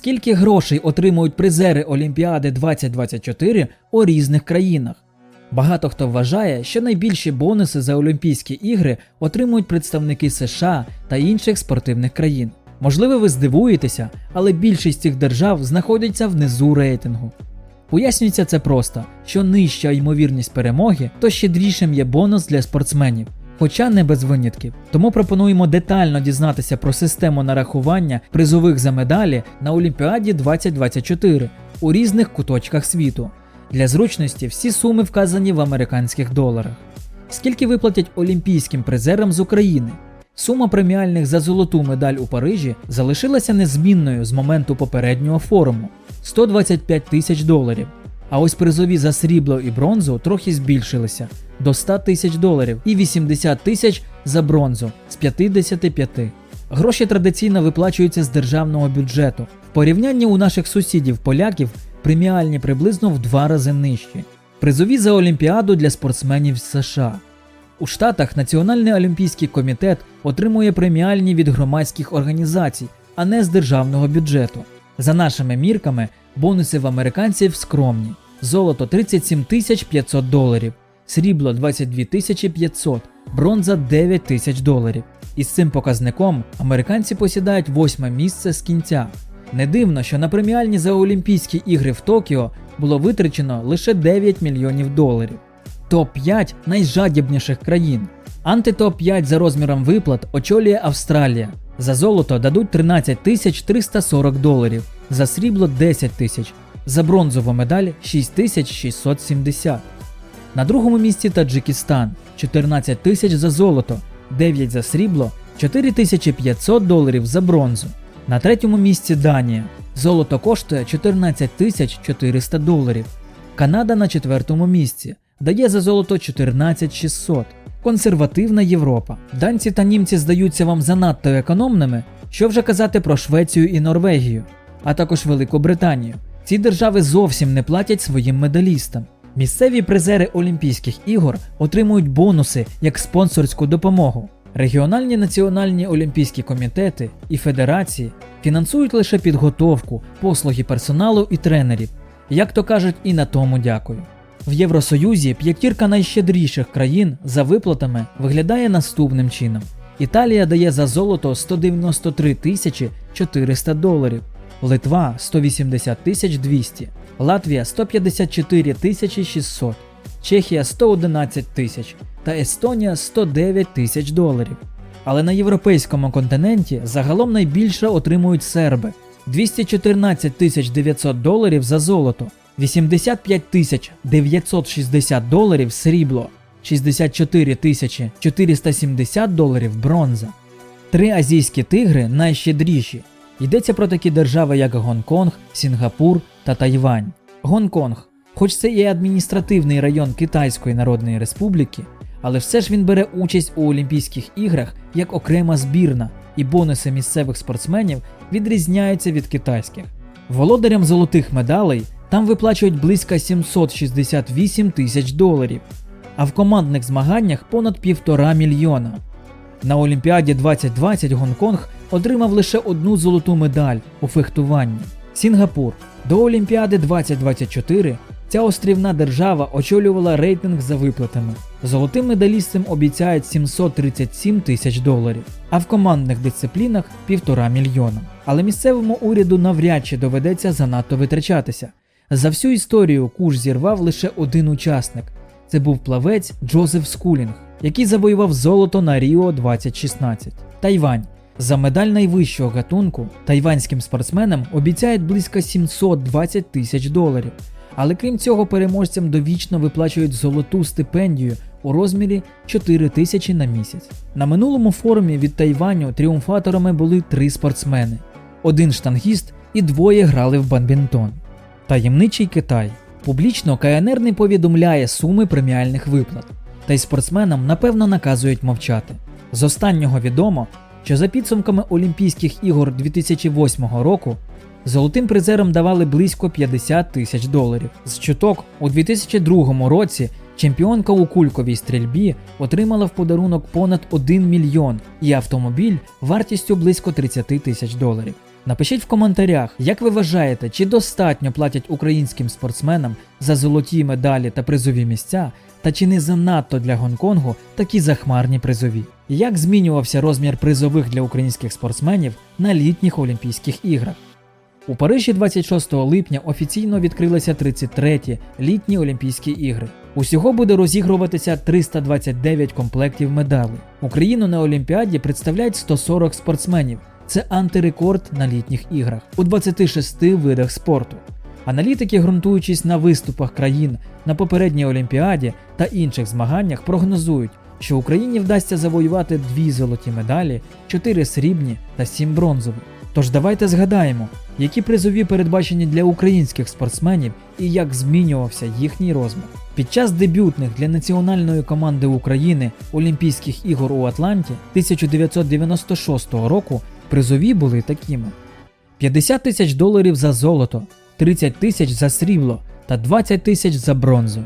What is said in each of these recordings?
Скільки грошей отримують призери Олімпіади 2024 у різних країнах? Багато хто вважає, що найбільші бонуси за Олімпійські ігри отримують представники США та інших спортивних країн. Можливо, ви здивуєтеся, але більшість цих держав знаходиться внизу рейтингу. Пояснюється це просто, що нижча ймовірність перемоги, то щедрішим є бонус для спортсменів, хоча не без винятків. Тому пропонуємо детально дізнатися про систему нарахування призових за медалі на Олімпіаді 2024 у різних куточках світу. Для зручності всі суми вказані в американських доларах. Скільки виплатять олімпійським призерам з України? Сума преміальних за золоту медаль у Парижі залишилася незмінною з моменту попереднього форуму 125 тисяч доларів. А ось призові за срібло і бронзу трохи збільшилися до 100 тисяч доларів і 80 тисяч за бронзу з 55. Гроші традиційно виплачуються з державного бюджету. В порівнянні у наших сусідів поляків преміальні приблизно в два рази нижчі. Призові за Олімпіаду для спортсменів США. У Штатах Національний олімпійський комітет отримує преміальні від громадських організацій, а не з державного бюджету. За нашими мірками, бонуси в американців скромні: золото 37 тисяч 500 доларів, срібло 22 тисячі 500, бронза 9 тисяч доларів. І з цим показником американці посідають восьме місце з кінця. Не дивно, що на преміальні за Олімпійські ігри в Токіо було витрачено лише 9 мільйонів доларів. Топ-5 найжадібніших країн. Антитоп-5 за розміром виплат очолює Австралія. За золото дадуть 13 тисяч 340 доларів, за срібло 10 тисяч, за бронзову медаль 6670. На другому місці Таджикистан 14 тисяч за золото, 9 за срібло, 4500 доларів за бронзу. На третьому місці Данія. Золото коштує 14 тисяч 400 доларів. Канада на четвертому місці дає за золото 14 600. Консервативна Європа. Данці та німці здаються вам занадто економними, що вже казати про Швецію і Норвегію, а також Велику Британію. Ці держави зовсім не платять своїм медалістам. Місцеві призери Олімпійських ігор отримують бонуси як спонсорську допомогу. Регіональні національні олімпійські комітети і федерації фінансують лише підготовку, послуги персоналу і тренерів. Як то кажуть, і на тому дякую. В Євросоюзі п'ятірка найщедріших країн за виплатами виглядає наступним чином: Італія дає за золото 193 тисячі 400 доларів, Литва 180 тисяч 200, Латвія 154 тисячі 600, Чехія 111 тисяч та Естонія 109 тисяч доларів. Але на європейському континенті загалом найбільше отримують серби 214 тисяч 900 доларів за золото, 85 тисяч 960 доларів срібло, 64 тисячі 470 доларів бронза. Три азійські тигри найщедріші. Йдеться про такі держави, як Гонконг, Сінгапур та Тайвань. Гонконг, хоч це і адміністративний район Китайської Народної Республіки, але все ж він бере участь у Олімпійських іграх як окрема збірна, і бонуси місцевих спортсменів відрізняються від китайських. Володарям золотих медалей там виплачують близько 768 тисяч доларів, а в командних змаганнях понад півтора мільйона. На Олімпіаді 2020 Гонконг отримав лише одну золоту медаль у фехтуванні. Сінгапур до Олімпіади 2024 ця острівна держава очолювала рейтинг за виплатами. Золотим медалістам обіцяють 737 тисяч доларів, а в командних дисциплінах півтора мільйона. Але місцевому уряду навряд чи доведеться занадто витрачатися. За всю історію куш зірвав лише один учасник. Це був плавець Джозеф Скулінг, який завоював золото на Ріо 2016. Тайвань. За медаль найвищого гатунку тайванським спортсменам обіцяють близько 720 тисяч доларів. Але крім цього, переможцям довічно виплачують золоту стипендію у розмірі 4 тисячі на місяць. На минулому форумі від Тайваню тріумфаторами були три спортсмени: один штангіст і двоє грали в бадмінтон. Таємничий Китай. Публічно КНР не повідомляє суми преміальних виплат, та й спортсменам напевно наказують мовчати. З останнього відомо, що за підсумками Олімпійських ігор 2008 року золотим призерам давали близько 50 тисяч доларів. З чуток у 2002 році чемпіонка у кульковій стрільбі отримала в подарунок понад 1 мільйон і автомобіль вартістю близько 30 тисяч доларів. Напишіть в коментарях, як ви вважаєте, чи достатньо платять українським спортсменам за золоті медалі та призові місця, та чи не занадто для Гонконгу такі захмарні призові? Як змінювався розмір призових для українських спортсменів на літніх Олімпійських іграх? У Парижі 26 липня офіційно відкрилися 33-ті літні Олімпійські ігри. Усього буде розігруватися 329 комплектів медалей. Україну на Олімпіаді представляють 140 спортсменів. Це антирекорд на літніх іграх у 26 видах спорту. Аналітики, ґрунтуючись на виступах країн на попередній Олімпіаді та інших змаганнях, прогнозують, що Україні вдасться завоювати дві золоті медалі, 4 срібні та 7 бронзових. Тож давайте згадаємо, які призові передбачені для українських спортсменів і як змінювався їхній розмір. Під час дебютних для національної команди України Олімпійських ігор у Атланті 1996 року призові були такими: 50 тисяч доларів за золото, 30 тисяч за срібло та 20 тисяч за бронзу.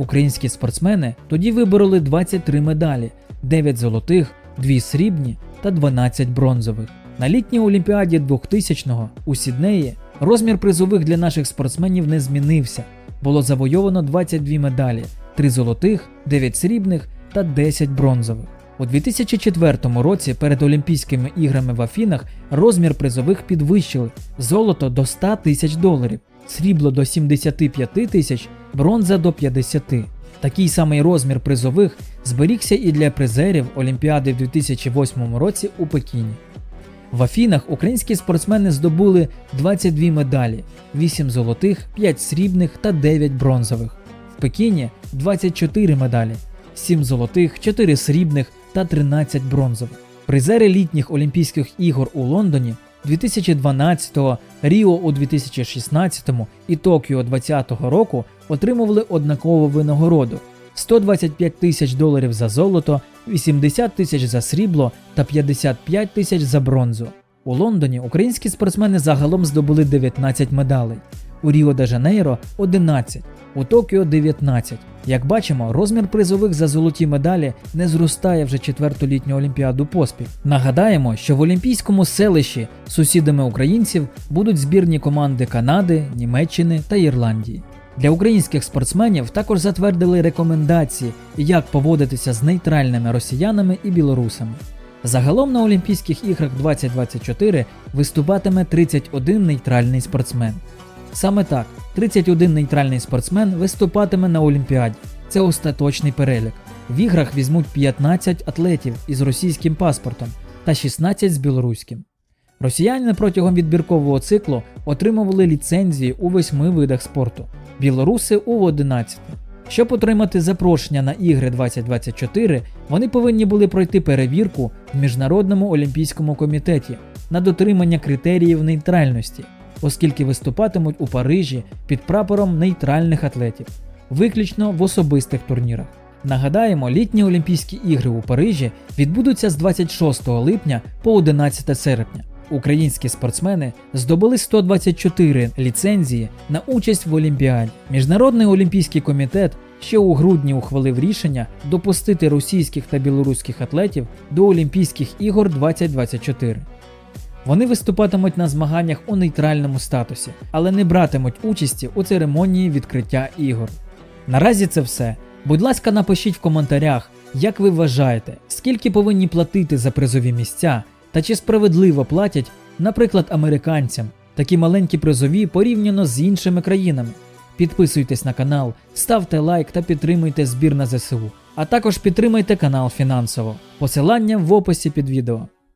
Українські спортсмени тоді вибороли 23 медалі, 9 золотих, 2 срібні та 12 бронзових. На літній Олімпіаді 2000-го у Сіднеї розмір призових для наших спортсменів не змінився. Було завойовано 22 медалі, 3 золотих, 9 срібних та 10 бронзових. У 2004 році перед Олімпійськими іграми в Афінах розмір призових підвищили золото до 100 тисяч доларів, срібло до 75 тисяч, бронза до 50. Такий самий розмір призових зберігся і для призерів Олімпіади в 2008 році у Пекіні. В Афінах українські спортсмени здобули 22 медалі, 8 золотих, 5 срібних та 9 бронзових. В Пекіні 24 медалі, 7 золотих, 4 срібних та 13 бронзових. Призери літніх Олімпійських ігор у Лондоні 2012, Ріо у 2016 і Токіо 2020 року отримували однакову винагороду 125 тисяч доларів за золото, 80 тисяч за срібло та 55 тисяч за бронзу. У Лондоні українські спортсмени загалом здобули 19 медалей, у Ріо де Жанейро 11, у Токіо 19. Як бачимо, розмір призових за золоті медалі не зростає вже четверту літню олімпіаду поспіль. Нагадаємо, що в олімпійському селищі сусідами українців будуть збірні команди Канади, Німеччини та Ірландії. Для українських спортсменів також затвердили рекомендації, як поводитися з нейтральними росіянами і білорусами. Загалом на Олімпійських іграх 2024 виступатиме 31 нейтральний спортсмен. Саме так, 31 нейтральний спортсмен виступатиме на Олімпіаді. Це остаточний перелік. В іграх візьмуть 15 атлетів із російським паспортом та 16 з білоруським. Росіяни протягом відбіркового циклу отримували ліцензії у восьми видах спорту, білоруси у 11. Щоб отримати запрошення на ігри 2024, вони повинні були пройти перевірку в Міжнародному олімпійському комітеті на дотримання критеріїв нейтральності, оскільки виступатимуть у Парижі під прапором нейтральних атлетів, виключно в особистих турнірах. Нагадаємо, літні Олімпійські ігри у Парижі відбудуться з 26 липня по 11 серпня. Українські спортсмени здобули 124 ліцензії на участь в Олімпіаді. Міжнародний олімпійський комітет ще у грудні ухвалив рішення допустити російських та білоруських атлетів до Олімпійських ігор 2024. Вони виступатимуть на змаганнях у нейтральному статусі, але не братимуть участі у церемонії відкриття ігор. Наразі це все. Будь ласка, напишіть в коментарях, як ви вважаєте, скільки повинні платити за призові місця, та чи справедливо платять, наприклад, американцям такі маленькі призові порівняно з іншими країнами. Підписуйтесь на канал, ставте лайк та підтримуйте збір на ЗСУ. А також підтримайте канал фінансово. Посилання в описі під відео.